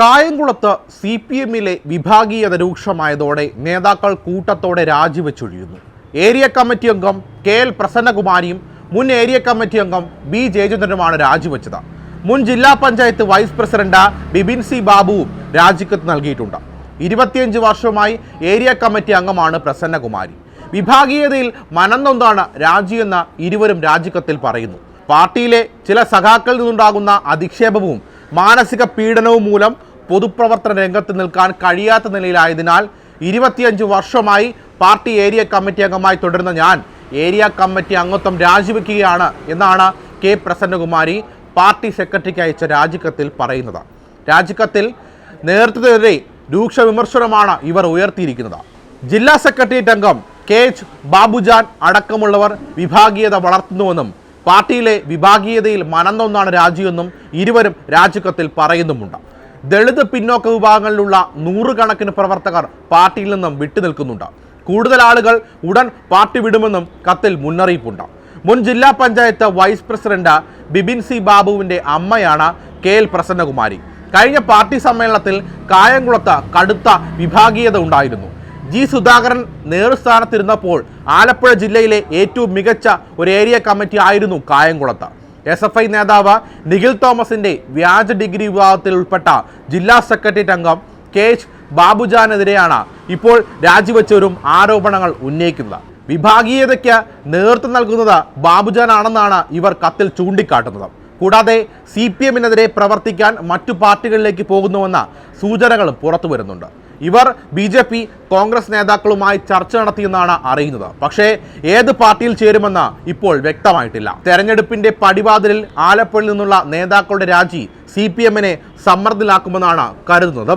കായംകുളത്ത് C P എമ്മിലെ വിഭാഗീയത രൂക്ഷമായതോടെ നേതാക്കൾ കൂട്ടത്തോടെ രാജിവെച്ചൊഴിയുന്നു. ഏരിയ കമ്മിറ്റി അംഗം കെ എൽ പ്രസന്നകുമാരിയും മുൻ ഏരിയ കമ്മിറ്റി അംഗം ബി ജയചന്ദ്രനുമാണ് രാജിവെച്ചത്. മുൻ ജില്ലാ panchayat vice president Bibin C ബാബുവും രാജിക്കത്ത് നൽകിയിട്ടുണ്ട്. ഇരുപത്തിയഞ്ച് വർഷമായി ഏരിയ കമ്മിറ്റി അംഗമാണ് പ്രസന്നകുമാരി. വിഭാഗീയതയിൽ മനന്നൊന്നാണ് രാജിയെന്ന് ഇരുവരും രാജിക്കത്തിൽ പറയുന്നു. പാർട്ടിയിലെ ചില സഖാക്കളിൽ നിന്നുണ്ടാകുന്ന അധിക്ഷേപവും മാനസിക പീഡനവും മൂലം പൊതുപ്രവർത്തന രംഗത്ത് നിൽക്കാൻ കഴിയാത്ത നിലയിലായതിനാൽ ഇരുപത്തിയഞ്ച് വർഷമായി പാർട്ടി ഏരിയ കമ്മിറ്റി അംഗമായി തുടരുന്ന ഞാൻ ഏരിയ കമ്മിറ്റി അംഗത്വം രാജിവെക്കുകയാണ് എന്നാണ് കെ പ്രസന്നകുമാരി പാർട്ടി സെക്രട്ടറിക്ക് അയച്ച രാജിക്കത്തിൽ പറയുന്നത്. രാജിക്കത്തിൽ നേതൃത്വത്തിനെതിരെ രൂക്ഷ വിമർശനമാണ് ഇവർ ഉയർത്തിയിരിക്കുന്നത്. ജില്ലാ സെക്രട്ടേറിയറ്റ് അംഗം കെ എച്ച് ബാബുജാൻ അടക്കമുള്ളവർ വിഭാഗീയത വളർത്തുന്നുവെന്നും പാർട്ടിയിലെ വിഭാഗീയതയിൽ മനന്നൊന്നാണ് രാജിയെന്നും ഇരുവരും രാജിക്കത്തിൽ പറയുന്നുമുണ്ട്. ദളിത് പിന്നോക്ക വിഭാഗങ്ങളിലുള്ള നൂറുകണക്കിന് പ്രവർത്തകർ പാർട്ടിയിൽ നിന്നും വിട്ടുനിൽക്കുന്നുണ്ട്. കൂടുതൽ ആളുകൾ ഉടൻ പാർട്ടി വിടുമെന്നും കത്തിൽ മുന്നറിയിപ്പുണ്ട്. മുൻ ജില്ലാ panchayat vice president Bibin C ബാബുവിന്റെ അമ്മയാണ് കെ എൽ പ്രസന്നകുമാരി. കഴിഞ്ഞ പാർട്ടി സമ്മേളനത്തിൽ കായംകുളത്ത് കടുത്ത വിഭാഗീയത ഉണ്ടായിരുന്നു. ജി സുധാകരൻ നേതൃസ്ഥാനത്തിരുന്നപ്പോൾ ആലപ്പുഴ ജില്ലയിലെ ഏറ്റവും മികച്ച ഒരു ഏരിയ കമ്മിറ്റി ആയിരുന്നു കായംകുളത്ത്. എസ് എഫ് ഐ നേതാവ് നിഖിൽ തോമസിന്റെ വ്യാജ ഡിഗ്രി വിഭാഗത്തിൽ ഉൾപ്പെട്ട ജില്ലാ സെക്രട്ടേറിയറ്റ് അംഗം കെ എച്ച് ബാബുജാനെതിരെയാണ് ഇപ്പോൾ രാജിവെച്ചവരും ആരോപണങ്ങൾ ഉന്നയിക്കുന്നത്. വിഭാഗീയതയ്ക്ക് നേതൃത്വം നൽകുന്നത് ബാബുജാനാണെന്നാണ് ഇവർ കത്തിൽ ചൂണ്ടിക്കാട്ടുന്നത്. കൂടാതെ സി പി എമ്മിനെതിരെ പ്രവർത്തിക്കാൻ മറ്റു പാർട്ടികളിലേക്ക് പോകുന്നുവെന്ന സൂചനകളും പുറത്തു വരുന്നുണ്ട് ഇവർ ബി ജെ പി കോൺഗ്രസ് നേതാക്കളുമായി ചർച്ച നടത്തിയെന്നാണ് അറിയുന്നത്. പക്ഷേ ഏത് പാർട്ടിയിൽ ചേരുമെന്ന് ഇപ്പോൾ വ്യക്തമായിട്ടില്ല. തെരഞ്ഞെടുപ്പിന്റെ പടിവാതിലിൽ ആലപ്പുഴയിൽ നിന്നുള്ള നേതാക്കളുടെ രാജി സി പി എമ്മിനെ സമ്മർദ്ദത്തിലാക്കുമെന്നാണ് കരുതുന്നത്.